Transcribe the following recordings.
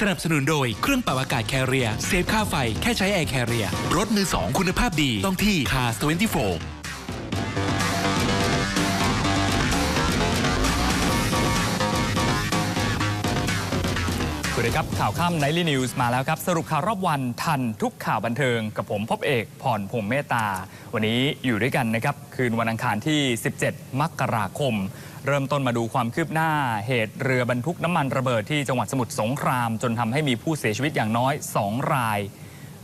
สนับสนุนโดยเครื่องปรับอากาศแคเรียเซฟค่าไฟแค่ใช้แอร์แคเรียรถมือสองคุณภาพดีต้องที่ Cars 24 ครับข่าวค่ำไนท์ลีนิวส์มาแล้วครับ สรุปข่าวรอบวันทันทุกข่าวบันเทิง กับผมพบเอกผ่อนพงเมตตา วันนี้อยู่ด้วยกันนะครับ คืนวันอังคารที่ 17 มกราคม เริ่มต้นมาดูความคืบหน้า เหตุเรือบรรทุกน้ำมันระเบิดที่จังหวัดสมุทรสงคราม จนทำให้มีผู้เสียชีวิตอย่างน้อย 2 ราย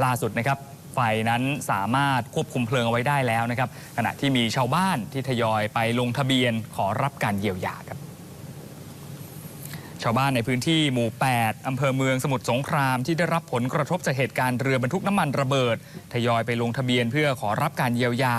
ล่าสุดนะครับไฟนั้นสามารถควบคุมเพลิงเอาไว้ได้แล้วนะครับขณะที่มีชาวบ้านที่ทยอยไปลงทะเบียนขอรับการเยียวยาครับ ชาวบ้านในพื้นที่หมู่ 8 อำเภอเมืองสมุทรสงครามที่ได้รับผลกระทบจากเหตุการณ์เรือบรรทุกน้ำมันระเบิด ทยอยไปลงทะเบียนเพื่อขอรับการเยียวยา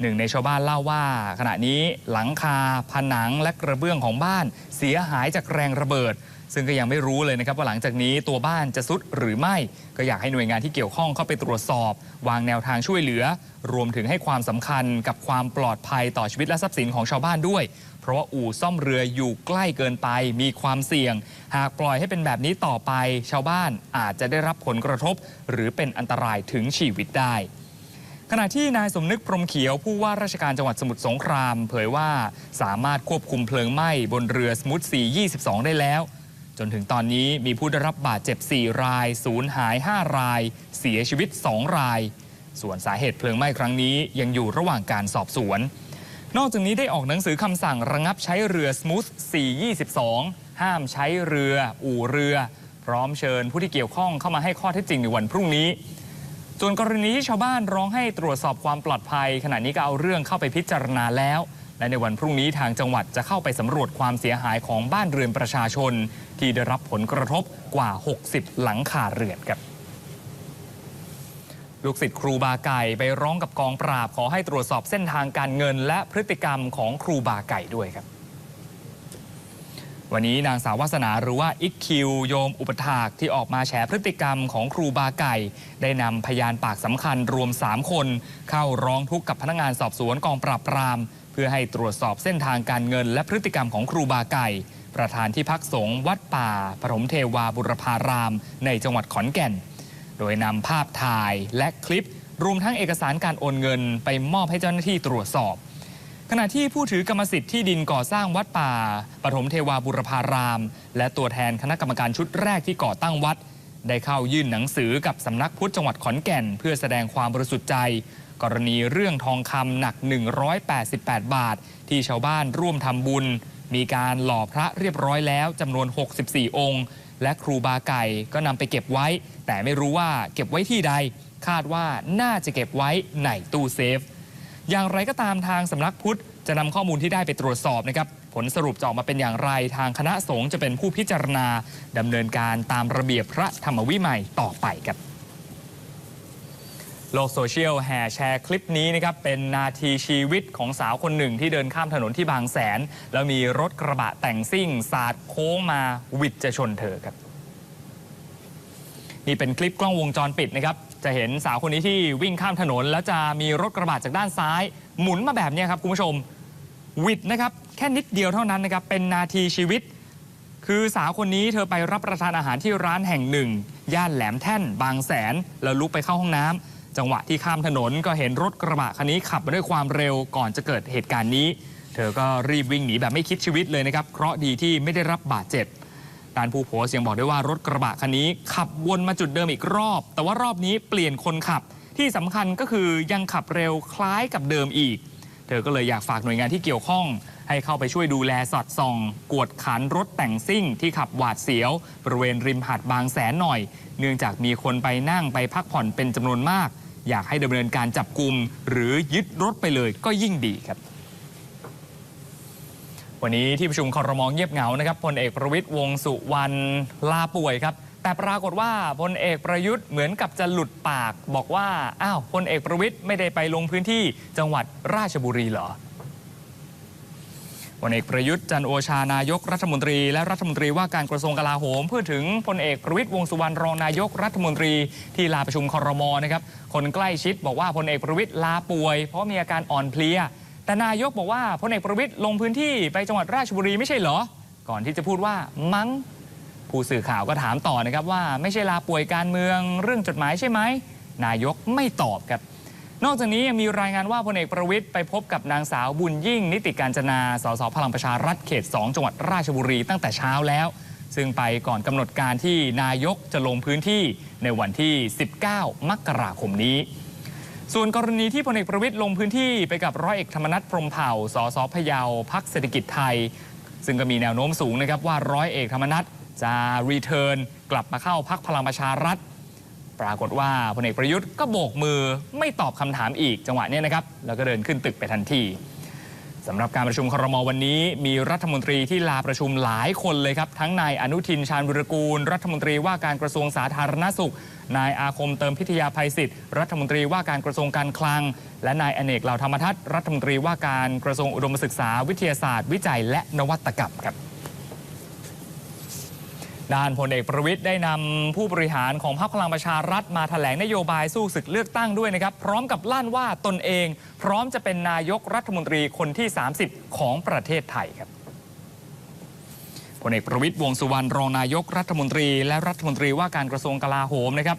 หนึ่งในชาวบ้านเล่าว่า ขณะนี้หลังคา ผนังและกระเบื้องของบ้าน เสียหายจากแรงระเบิด ซึ่งก็ยังไม่รู้เลยนะครับว่าหลังจากนี้ตัวบ้านจะสุดหรือไม่ ก็อยากให้หน่วยงานที่เกี่ยวข้องเข้าไปตรวจสอบ วางแนวทางช่วยเหลือ รวมถึงให้ความสำคัญกับความปลอดภัยต่อชีวิตและทรัพย์สินของชาวบ้านด้วย เพราะว่าอู่ซ่อมเรืออยู่ใกล้เกินไปมีความเสี่ยง หากปล่อยให้เป็นแบบนี้ต่อไป ชาวบ้านอาจจะได้รับผลกระทบ หรือเป็นอันตรายถึงชีวิตได้ขณะที่นายสมนึกพรมเขียวผู้ว่าราชการจังหวัดสมุทรสงคราม เผยว่าสามารถควบคุมเพลิงไหม้บนเรือสมุทร422 ได้แล้ว จนถึงตอนนี้มีผู้ได้รับบาดเจ็บ 4 ราย สูญหาย 5 ราย เสียชีวิต 2 ราย ส่วนสาเหตุเพลิงไหม้ครั้งนี้ยังอยู่ระหว่างการสอบสวน นอกจากนี้ได้ออกหนังสือคำสั่งระงับใช้เรือสมูท422 ห้ามใช้เรือ อู่เรือ พร้อมเชิญผู้ที่เกี่ยวข้องเข้ามาให้ข้อเท็จจริงในวันพรุ่งนี้ ส่วนกรณีที่ชาวบ้านร้องให้ตรวจสอบความปลอดภัย ขณะนี้ก็เอาเรื่องเข้าไปพิจารณาแล้ว และในวันพรุ่งนี้ทางจังหวัดจะเข้าไปสำรวจความเสียหายของบ้านเรือนประชาชน ที่ได้รับผลกระทบกว่า 60 หลังคาเรือนครับ ลูกศิษย์ครูบาไก่ไปร้องกับกองปราบ ขอให้ตรวจสอบเส้นทางการเงิน และพฤติกรรมของครูบาไก่ด้วยครับ วันนี้นางสาววาสนาหรือว่าอิกคิวโยมอุปถากที่ออกมาแฉพฤติกรรมของครูบาไก่ ได้นำพยานปากสำคัญรวม 3 คน เข้าร้องทุกข์กับพนักงานสอบสวนกองปราบปราม เพื่อให้ตรวจสอบเส้นทางการเงิน และพฤติกรรมของครูบาไก่ประธานที่พักสงฆ์วัดป่าปฐมเทวาบุรพาราม ในจังหวัดขอนแก่น โดยนำภาพถ่ายและคลิป รวมทั้งเอกสารการโอนเงินไปมอบให้เจ้าหน้าที่ตรวจสอบ ขณะที่ผู้ถือกรรมสิทธิ์ที่ดินก่อสร้างวัดป่า ปฐมเทวาบุรพาราม และตัวแทนคณะกรรมการชุดแรกที่ก่อตั้งวัด ได้เข้ายื่นหนังสือกับสำนักพุทธจังหวัดขอนแก่น เพื่อแสดงความบริสุทธิ์ใจ กรณีเรื่องทองคำหนัก 188 บาท ที่ชาวบ้านร่วมทำบุญมีการหล่อพระเรียบร้อยแล้วจำนวน 64 องค์ และครูบาไก่ก็นำไปเก็บไว้ แต่ไม่รู้ว่าเก็บไว้ที่ใด คาดว่าน่าจะเก็บไว้ในตู้เซฟ อย่างไรก็ตามทางสำนักพุทธจะนำข้อมูลที่ได้ไปตรวจสอบนะครับ ผลสรุปจะออกมาเป็นอย่างไร ทางคณะสงฆ์จะเป็นผู้พิจารณาดำเนินการตามระเบียบพระธรรมวินัยต่อไปครับ โลกโซเชียลแห่แชร์คลิปนี้นะครับเป็นนาทีชีวิตของสาวคนหนึ่งที่เดินข้ามถนนที่บางแสน แล้วมีรถกระบะแต่งซิ่ง สาดโค้งมาวิดจะชนเธอครับ นี่เป็นคลิปกล้องวงจรปิดนะครับ จะเห็นสาวคนนี้ที่วิ่งข้ามถนน แล้วจะมีรถกระบะจากด้านซ้าย หมุนมาแบบนี้ครับคุณผู้ชมวิดนะครับแค่นิดเดียวเท่านั้นนะครับเป็นนาทีชีวิต คือสาวคนนี้เธอไปรับประทานอาหารที่ร้านแห่งหนึ่ง ย่านแหลมแท่น บางแสนแล้วลุกไปเข้าห้องน้ำ จังหวะที่ข้ามถนนก็เห็นรถกระบะคันนี้ขับมาด้วยความเร็วก่อนจะเกิดเหตุการณ์นี้ เธอก็รีบวิ่งหนีแบบไม่คิดชีวิตเลยนะครับเคราะดีที่ไม่ได้รับบาดเจ็บด้านผู้โพสต์ยังบอกด้วยว่ารถกระบะคันนี้ ขับวนมาจุดเดิมอีกรอบ แต่ว่ารอบนี้เปลี่ยนคนขับ ที่สำคัญก็คือยังขับเร็วคล้ายกับเดิมอีก เธอก็เลยอยากฝากหน่วยงานที่เกี่ยวข้อง ให้เข้าไปช่วยดูแลสอดส่อง กวดขันรถแต่งซิ่ง ที่ขับหวาดเสียว บริเวณริมหาดบางแสนหน่อย เนื่องจากมีคนไปนั่งไปพักผ่อนเป็นจำนวนมาก อยากให้ดำเนินการจับกลุ่มหรือยึดรถไปเลยก็ยิ่งดีครับ วันนี้ที่ประชุมคอรมองเงียบเหงานะครับพลเอกประวิตยวงสุวรรณลาป่วยครับ แต่ปรากฏว่าพลเอกประยุทธ์เหมือนกับจะหลุดปาก บอกว่าอ้าวพลเอกประวิตยไม่ได้ไปลงพื้นที่จังหวัดราชบุรีเหรอ ลเอกประยุทธ์จันโอชานายกรัฐมนตรี และรัฐมนตรีว่าการกระทรวงกลาโหมพูดถึงพลเอกประวิตยวงสุวรรณรองนายกรัฐมนตรีที่ลาประชุมคอรมอนะครับคนใกล้ชิดบอกว่าพลเอกประวิตยลาป่วย เพราะมีอาการอ่อนเพลีย แต่นายกบอกว่าพลเอกประวิตยลงพื้นที่ไปจังหวัดราชบุรีไม่ใช่เหรอ ก่อนที่จะพูดว่ามั้งผู้สื่อข่าวก็ถามต่อนะครับว่าไม่ใช่ลาป่วยการเมืองเรื่องจดหมายใช่ไหมนายกไม่ตอบครับ นอกจากนี้ยังมีรายงานว่าพลเอกประวิทย์ไปพบกับนางสาวบุญยิ่ง นิติการจนาสสพลังประชารัฐเขต 2 จังหวัดราชบุรีตั้งแต่เช้าแล้ว ซึ่งไปก่อนกำหนดการที่นายกจะลงพื้นที่ในวันที่ 19 มกราคมนี้ ส่วนกรณีที่พลเอกประวิทย์ลงพื้นที่ไปกับร้อยเอกธรรมนัฐพรมเผ่าสสพะเยาพักเศรษฐกิจไทย ซึ่งก็มีแนวโน้มสูงนะครับว่าร้อยเอกธรรมนัฐจะรีเทิร์นกลับมาเข้าพักพลังประชารัฐ ปรากฏว่าพลเอกประยุทธ์ก็โบกมือไม่ตอบคำถามอีกจังหวะเนี้นะครับ แล้วก็เดินขึ้นตึกไปทันทีสำหรับการประชุมครมวันนี้ มีรัฐมนตรีที่ลาประชุมหลายคนเลยครับ ทั้งนายอนุทินชาญวิรกูล รัฐมนตรีว่าการกระทรวงสาธารณสุข นายอาคมเติมพิทยาภัยศิษย์รัฐมนตรีว่าการกระทรวงการคลัง และนายอเนกเหล่าธรรมทัศน์รัฐมนตรีว่าการกระทรวงอุดมศึกษา วิทยาศาสตร์ วิจัยและนวัตกรรมครับ ด้านพลเอกประวิทย์ได้นำผู้บริหารของพรรคพลังประชารัฐมาแถลงนโยบายสู้ศึกเลือกตั้งด้วยนะครับ พร้อมกับลั่นว่าตนเอง พร้อมจะเป็นนายกรัฐมนตรีคนที่ 30 ของประเทศไทยครับพลเอกประวิทย์วงสุวรรณรองนายกรัฐมนตรี และรัฐมนตรีว่าการกระทรวงกลาโหมนะครับ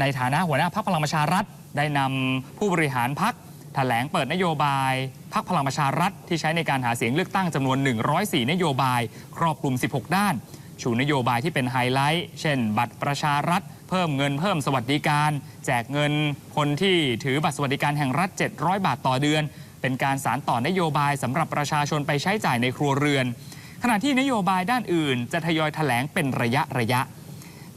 ในฐานะหัวหน้าพรรคพลังประชารัฐ ได้นำผู้บริหารพรรคแถลงเปิดนโยบาย พรรคพลังประชารัฐที่ใช้ในการหาเสียงเลือกตั้งจำนวน 104 นโยบาย ครอบคลุม 16 ด้าน ชูนโยบายที่เป็นไฮไลท์ เช่น บัตรประชารัฐ เพิ่มเงินเพิ่มสวัสดิการ แจกเงินคนที่ถือบัตรสวัสดิการแห่งรัฐ 700 บาทต่อเดือน เป็นการสารต่อนโยบายสำหรับประชาชนไปใช้จ่ายในครัวเรือน ขณะที่นโยบายด้านอื่น จะทยอยแถลงเป็นระยะระยะ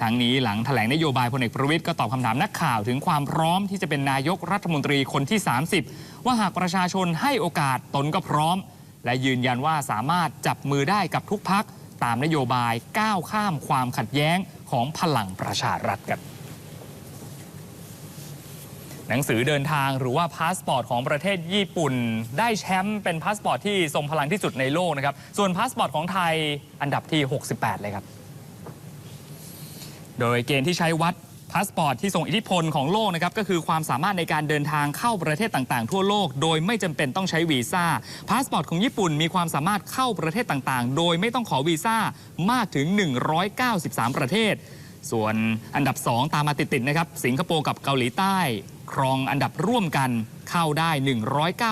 ทั้งนี้หลังแถลงนโยบายพลเอกประวิทย์ก็ตอบคำถามนักข่าวถึงความพร้อมที่จะเป็นนายกรัฐมนตรีคนที่ 30 ว่าหากประชาชนให้โอกาสตนก็พร้อม และยืนยันว่าสามารถจับมือได้กับทุกพักตามนโยบายก้าวข้ามความขัดแย้งของพลังประชารัฐครับหนังสือเดินทางหรือว่าพาสปอร์ตของประเทศญี่ปุ่น ได้แชมป์เป็นพาสปอร์ตที่ทรงพลังที่สุดในโลกนะครับ ส่วนพาสปอร์ตของไทยอันดับที่ 68 เลยครับ โดยเกณฑ์ที่ใช้วัดพาสปอร์ตที่ส่งอิทธิพลของโลกนะครับก็คือความสามารถในการเดินทางเข้าประเทศต่างๆ ทั่วโลก โดยไม่จำเป็นต้องใช้วีซ่าพาสปอร์ตของญี่ปุ่นมีความสามารถเข้าประเทศต่างๆ โดยไม่ต้องขอวีซ่ามากถึง 193 ประเทศ ส่วนอันดับ 2 ตามมาติดๆนะครับสิงคโปร์กับเกาหลีใต้ ครองอันดับร่วมกันเข้าได้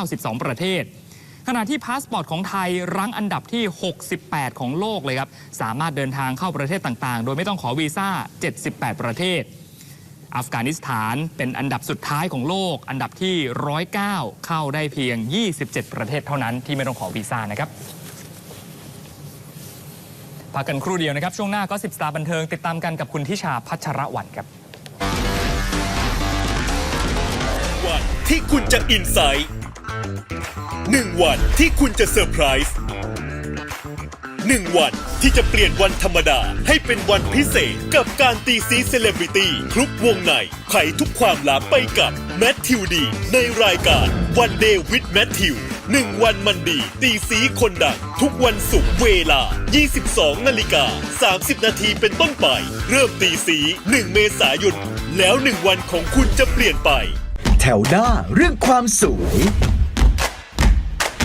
192 ประเทศ ขณะที่พาสปอร์ตของไทยรั้งอันดับที่ 68 ของโลกเลยครับ สามารถเดินทางเข้าประเทศต่างๆ โดยไม่ต้องขอวีซ่า 78 ประเทศ อัฟกานิสถานเป็นอันดับสุดท้ายของโลก อันดับที่ 109 เข้าได้เพียง 27 ประเทศเท่านั้นที่ไม่ต้องขอวีซ่านะครับพักกันครู่เดียวนะครับ ช่วงหน้าก็10สตาร์บันเทิงติดตามกันกับคุณทิชาพัชรวันครับวันที่คุณจะอินไซต์ หนึ่งวันที่คุณจะเซอร์ไพรส์หนึ่งวันที่จะเปลี่ยนวันธรรมดาให้เป็นวันพิเศษกับการตีซีเซเลบริตี้คลุกวงในไขทุกความลับไปกับแมทธิวดี ในรายการวันเดย์วิดแมทธิวหนึ่งวันมันดี ตีสีคนดัง ทุกวันศุกร์เวลา 22 นาฬิกา 30 นาทีเป็นต้นไป เริ่มตีสี 1 เมษายน แล้วหนึ่งวันของคุณจะเปลี่ยนไป แถวหน้าเรื่องความสวย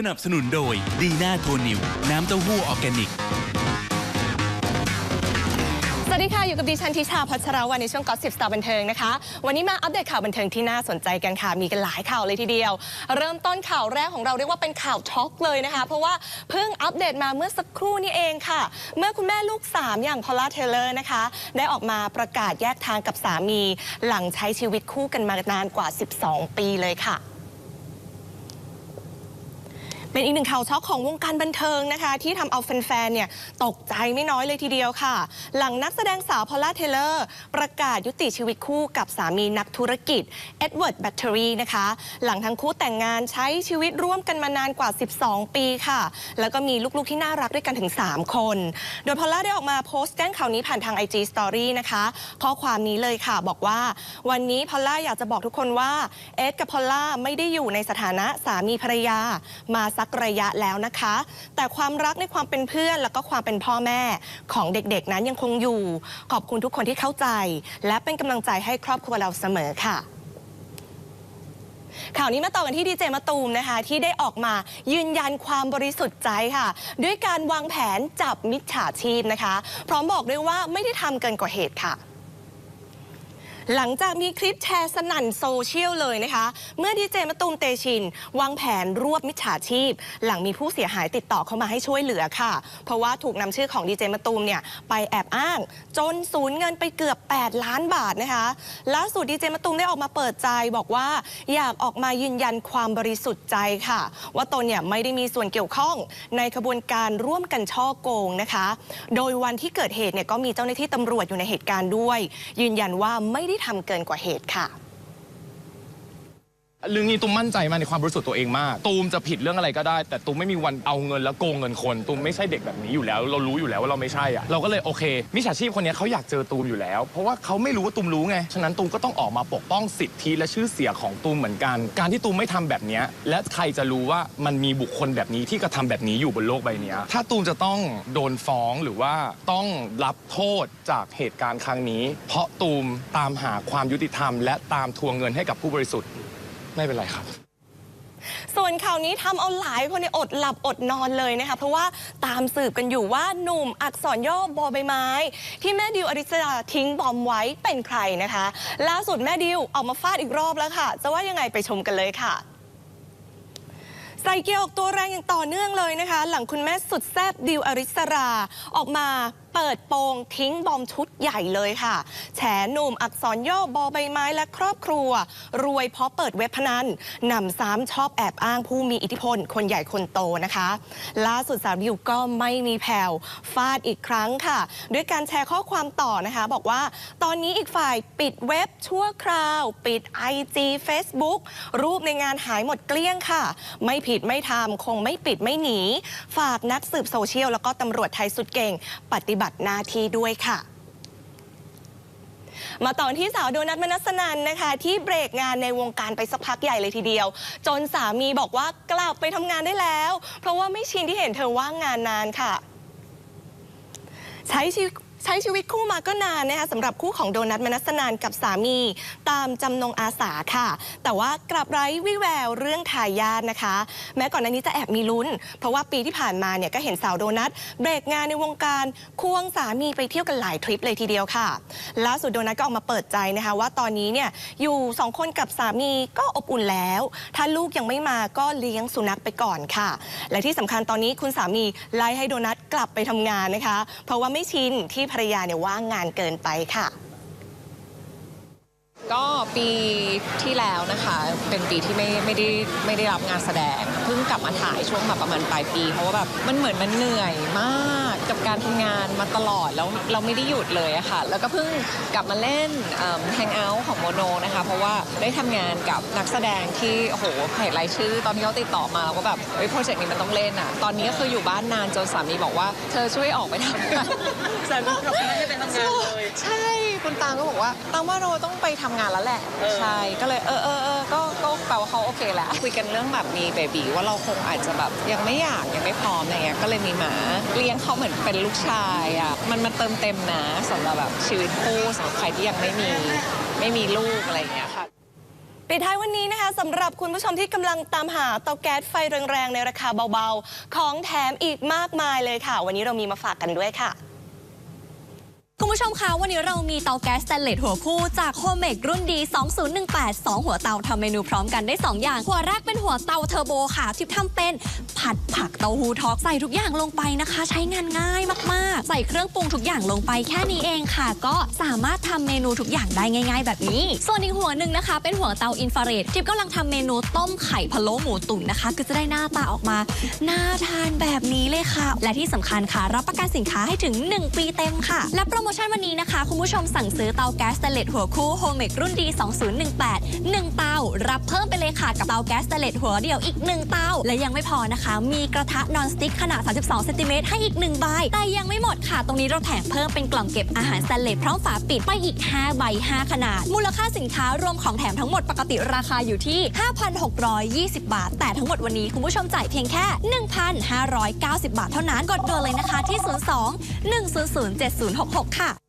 สนับสนุนโดยดีน่าโทนิว น้ำเต้าหู้ออร์แกนิก สวัสดีค่ะ อยู่กับดิฉันทิชาพัชรวันในช่วงกอสิบสตาร์บันเทิงนะคะ วันนี้มาอัปเดตข่าวบันเทิงที่น่าสนใจกันค่ะ มีกันหลายข่าวเลยทีเดียว เริ่มต้นข่าวแรกของเราเรียกว่าเป็นข่าวช็อกเลยนะคะ เพราะว่าเพิ่งอัปเดตมาเมื่อสักครู่นี้เองค่ะ เมื่อคุณแม่ลูก 3 อย่างพอลล่าเทเลอร์นะคะ ได้ออกมาประกาศแยกทางกับสามี หลังใช้ชีวิตคู่กันมานานกว่า 12 ปีเลยค่ะ เป็นอีกหนึ่งข่าวช็อกของวงการบันเทิงนะคะ ที่ทำเอาแฟนๆ เนี่ยตกใจไม่น้อยเลยทีเดียวค่ะ หลังนักแสดงสาวพอลล่าเทเลอร์ ประกาศยุติชีวิตคู่กับสามีนักธุรกิจ เอ็ดเวิร์ดแบตเตอรี่นะคะ หลังทั้งคู่แต่งงานใช้ชีวิตร่วมกันมานานกว่า 12 ปีค่ะ แล้วก็มีลูกๆ ที่น่ารักด้วยกันถึง 3 คน โดยพอลล่าได้ออกมาโพสต์แจ้งข่าวนี้ผ่านทาง IG Story นะคะ ข้อความนี้เลยค่ะบอกว่า วันนี้พอลล่าอยากจะบอกทุกคนว่าเอ็ดกับพอลล่าไม่ได้อยู่ในสถานะสามีภรรยามาสักระยะแล้วนะคะ แต่ความรักในความเป็นเพื่อนแล้วก็ความเป็นพ่อแม่ของเด็กๆนั้นยังคงอยู่ ขอบคุณทุกคนที่เข้าใจ และเป็นกำลังใจให้ครอบครัวเราเสมอค่ะข่าวนี้มาต่อกันที่ดีเจมะตูมนะคะ ที่ได้ออกมายืนยันความบริสุทธิ์ใจค่ะ ด้วยการวางแผนจับมิจฉาชีพนะคะ พร้อมบอกด้วยว่าไม่ได้ทำเกินกว่าเหตุค่ะ หลังจากมีคลิปแชร์สนั่นโซเชียลเลยนะคะ เมื่อดีเจมะตูมเตชิน วางแผนรวบมิจฉาชีพ หลังมีผู้เสียหายติดต่อเข้ามาให้ช่วยเหลือค่ะ เพราะว่าถูกนำชื่อของดีเจมะตูมเนี่ยไปแอบอ้าง จนสูญเงินไปเกือบ 8 ล้านบาทนะคะล่าสุดดีเจมะตูมได้ออกมาเปิดใจบอกว่าอยากออกมายืนยันความบริสุทธิ์ใจค่ะ ว่าตนเนี่ยไม่ได้มีส่วนเกี่ยวข้องในขบวนการร่วมกันช่อโกงนะคะ โดยวันที่เกิดเหตุเนี่ยก็มีเจ้าหน้าที่ตำรวจอยู่ในเหตุการณ์ด้วย ยืนยันว่าไม่ได้ทำเกินกว่าเหตุค่ะ เรื่องนี้ตุ้มมั่นใจมากในความบริสุทธิ์ตัวเองมาก ตูมจะผิดเรื่องอะไรก็ได้ แต่ตูมไม่มีวันเอาเงินแล้วโกงเงินคน ตูมไม่ใช่เด็กแบบนี้อยู่แล้ว เรารู้อยู่แล้วว่าเราไม่ใช่อะเราก็เลยโอเค มิจฉาชีพคนนี้เขาอยากเจอตูมอยู่แล้ว เพราะว่าเขาไม่รู้ว่าตูมรู้ไง ฉะนั้นตูมก็ต้องออกมาปกป้องสิทธิและชื่อเสียงของตูมเหมือนกัน การที่ตูมไม่ทำแบบนี้และใครจะรู้ว่ามันมีบุคคลแบบนี้ที่กระทำแบบนี้อยู่บนโลกใบนี้ ถ้าตูมจะต้องโดนฟ้องหรือว่าต้องรับโทษจากเหตุการณ์ครั้งนี้ เพราะตูมตามหาความยุติธรรม และตามทวงเงินให้กับผู้บริสุทธิ์ ไม่เป็นไรครับ ส่วนข่าวนี้ทำเอาหลายคนเนี่ยอดหลับอดนอนเลยนะคะเพราะว่าตามสืบกันอยู่ว่าหนุ่มอักษรย่อบอใบไม้ ที่แม่ดิวอริสราทิ้งบอมไว้เป็นใครนะคะ ล่าสุดแม่ดิวออกมาฟาดอีกรอบแล้วค่ะ จะว่ายังไงไปชมกันเลยค่ะใส่เกียร์ออกตัวแรงอย่างต่อเนื่องเลยนะคะ หลังคุณแม่สุดแซ่บดิวอริสราออกมา เปิดโปงทิ้งบอมชุดใหญ่เลยค่ะ แฉหนุ่มอักษรย่อบอใบไม้และครอบครัว รวยเพราะเปิดเว็บพนันหนำซ้ำชอบแอบอ้างผู้มีอิทธิพล คนใหญ่คนโตนะคะ ล่าสุดสาวดิวก็ไม่มีแผ่วฟาดอีกครั้งค่ะ ด้วยการแชร์ข้อความต่อนะคะ บอกว่า ตอนนี้อีกฝ่ายปิดเว็บชั่วคราว ปิด IG Facebook รูปในงานหายหมดเกลี้ยงค่ะ ไม่ผิดไม่ทำคงไม่ปิดไม่หนี ฝากนักสืบโซเชียลแล้วก็ตำรวจไทยสุดเก่ง ปฏิบัติหน้าที่ด้วยค่ะมาต่อที่สาวโดนัทมนัสนันนะคะ ที่เบรกงานในวงการไปสักพักใหญ่เลยทีเดียว จนสามีบอกว่ากลับไปทำงานได้แล้ว เพราะว่าไม่ชินที่เห็นเธอว่างงานนานค่ะ ใช้ชีว ใช้ชีวิตคู่มาก็นานนะคะสำหรับคู่ของโดนัทมนัสนานกับสามี ตามจำนงอาสาค่ะ แต่ว่ากลับไร้วิแววเรื่องทายาทนะคะ แม้ก่อนหน้านี้จะแอบมีลุ้น เพราะว่าปีที่ผ่านมาเนี่ยก็เห็นสาวโดนัทเบรกงานในวงการควงสามีไปเที่ยวกันหลายทริปเลยทีเดียวค่ะล่าสุดโดนัทก็ออกมาเปิดใจนะคะว่าตอนนี้เนี่ยอยู่สองคนกับสามีก็อบอุ่นแล้ว ถ้าลูกยังไม่มาก็เลี้ยงสุนัขไปก่อนค่ะ และที่สำคัญตอนนี้คุณสามีไล่ให้โดนัทกลับไปทำงานนะคะ เพราะว่าไม่ชินที่ภรรยาเนี่ยว่างงานเกินไปค่ะ ก็ปีที่แล้วนะคะ เป็นปีที่ไม่ไม่ได้ไม่ได้รับงานแสดง เพิ่งกลับมาถ่ายช่วงแบบประมาณปลายปี เพราะว่าแบบมันเหมือนมันเหนื่อยมาก กับการทำงานมาตลอดแล้วเราไม่ได้หยุดเลยอะค่ะ แล้วก็เพิ่งกลับมาเล่นแฮงเอาท์ของโมโนนะคะ เพราะว่าได้ทำงานกับนักแสดงที่โอ้โหเห็นรายชื่อ ตอนที่เขาติดต่อมาเราก็แบบเฮ้ยโปรเจกต์นี้มันต้องเล่นอะตอนนี้ก็คืออยู่บ้านนานจนสามีบอกว่า เธอช่วยออกไปทำงานสามีกลับไปไม่ได้ไปทำงานเลยใช่คุณตางก็บอกว่าตางว่าเราต้องไปทำงานแล้วแหละใช่ก็เลยเออเออเออก็ก็แปลว่าเขาโอเคแหละคุยกันเรื่องแบบมีเบบีว่าเราคงอาจจะแบบยังไม่อยากยังไม่พร้อมอะไรเงี้ยก็เลยมีหมาเลี้ยงเขาเหมือนเป็นลูกชายอะมันมันเติมเต็มนะสำหรับแบบชีวิตคู่สำหรับใครที่ยังไม่มีไม่มีลูกอะไรอย่างเงี้ยค่ะปิดท้ายวันนี้นะคะสำหรับคุณผู้ชมที่กำลังตามหาเตาแก๊สไฟแรงๆ ในราคาเบาๆ ของแถมอีกมากมายเลยค่ะ วันนี้เรามีมาฝากกันด้วยค่ะ คุณผู้ชมคะวันนี้เรามีเตาแก๊สสแตนเลสหัวคู่จากโฮเมกรุ่นดี 2018 2 หัวเตาทำเมนูพร้อมกันได้ 2 อย่าง หัวแรกเป็นหัวเตาเทอร์โบค่ะ ที่ทำเป็นผัดผักเต้าหู้ทอกใส่ทุกอย่างลงไปนะคะ ใช้งานง่ายมากๆ ใส่เครื่องปรุงทุกอย่างลงไปแค่นี้เองค่ะ ก็สามารถทำเมนูทุกอย่างได้ง่าย ๆ แบบนี้ ส่วนอีกหัวหนึ่งนะคะ เป็นหัวเตาอินฟราเรดที่กำลังทำเมนูต้มไข่พะโล้หมูตุ๋นนะคะก็จะได้หน้าตาออกมาน่าทานแบบนี้เลยค่ะ และที่สำคัญค่ะ รับประกันสินค้าให้ถึง 1 ปีเต็มค่ะ และโปรโมชั่นวันนี้นะคะ คุณผู้ชมสั่งซื้อเตาแก๊สสแตนเลสหัวคู่โฮมเมกรุ่นดี 2018 1 เตา รับเพิ่มไปเลยค่ะ กับเตาแก๊สสแตนเลสหัวเดียวอีก 1 เตา และยังไม่พอนะคะ มีกระทะนอนสติ๊กขนาด 32 เซนติเมตรให้อีก 1 ใบ แต่ยังไม่หมดค่ะ ตรงนี้เราแถมเพิ่มเป็นกล่องเก็บอาหารสแตนเลสพร้อมฝาปิดไปอีก 5 ใบ 5 ขนาด มูลค่าสินค้ารวมของแถมทั้งหมดปกติราคาอยู่ที่ 5,620 บาท แต่ทั้งหมดวันนี้คุณผู้ชมจ่ายเพียงแค่ 1,590 บาทเท่านั้น กดด่วนเลยนะคะที่ 02 100 7066ค่ะ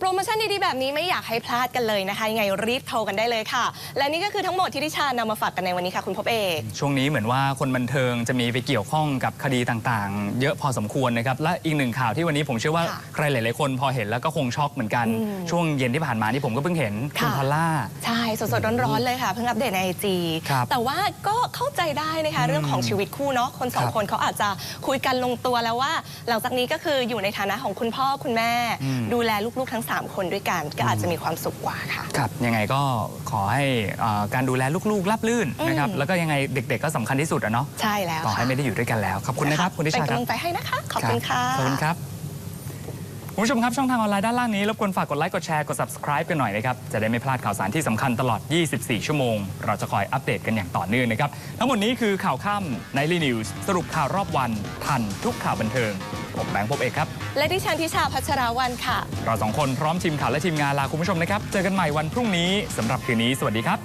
โปรโมชั่นดีๆแบบนี้ไม่อยากให้พลาดกันเลยนะคะยังไงรีบโทรกันได้เลยค่ะ และนี่ก็คือทั้งหมดที่ดิชานำมาฝากกันในวันนี้ค่ะคุณพบเอกช่วงนี้เหมือนว่าคนบันเทิงจะมีไปเกี่ยวข้องกับคดีต่างๆ เยอะพอสมควรนะครับและอีกหนึ่งข่าวที่วันนี้ผมเชื่อว่าค่ะใครหลายๆคนพอเห็นแล้วก็คงช็อกเหมือนกันอืมช่วงเย็นที่ผ่านมานี่ผมก็เพิ่งเห็นคุณค่ะพอลล่าใช่สดๆร้อนๆเลยค่ะเพิ่งอัปเดตในไอจีครับแต่ว่าก็เข้าใจได้นะคะเรื่องของชีวิตคู่เนาะคนสองครับคนเขาอาจจะคุยกันลงตัวแล้วว่า หลังจากนี้ก็คืออยู่ในฐานะของคุณพ่อคุณแม่อืมดูแลลูกๆทั้ง3 คนด้วยกันก็อาจจะมีความสุขกว่าค่ะ ครับยังไงก็ขอให้เอ่อการดูแลลูกๆรับลื่นนะครับอืมแล้วก็ยังไงเด็ก ๆ ก็สำคัญที่สุดอะเนาะใช่แล้วต่อให้ค่ะไม่ได้อยู่ด้วยกันแล้วขอบคุณนะครับคุณทิเป็นชาคกำรับลังใจให้นะคะ ขอบคุณค่ะ ขอบคุณครับ คุณผู้ชมครับช่องทางออนไลน์ด้านล่างนี้รบกวนฝากกดไลค์กดแชร์กด subscribe กันหน่อยนะครับจะได้ไม่พลาดข่าวสารที่สำคัญตลอด 24 ชั่วโมง เราจะคอยอัปเดตกันอย่างต่อเนื่องนะครับทั้งหมดนี้คือข่าวค่ำในรีนิวส์สรุปข่าวรอบวัน ทันทุกข่าวบันเทิงผมแบงค์พบเอกครับและดิฉันทิชาพัชราวันค่ะ เราสองคนพร้อมทีมข่าวและทีมงานลาคุณผู้ชมนะครับเจอกันใหม่วันพรุ่งนี้สำหรับคืนนี้สวัสดีครับ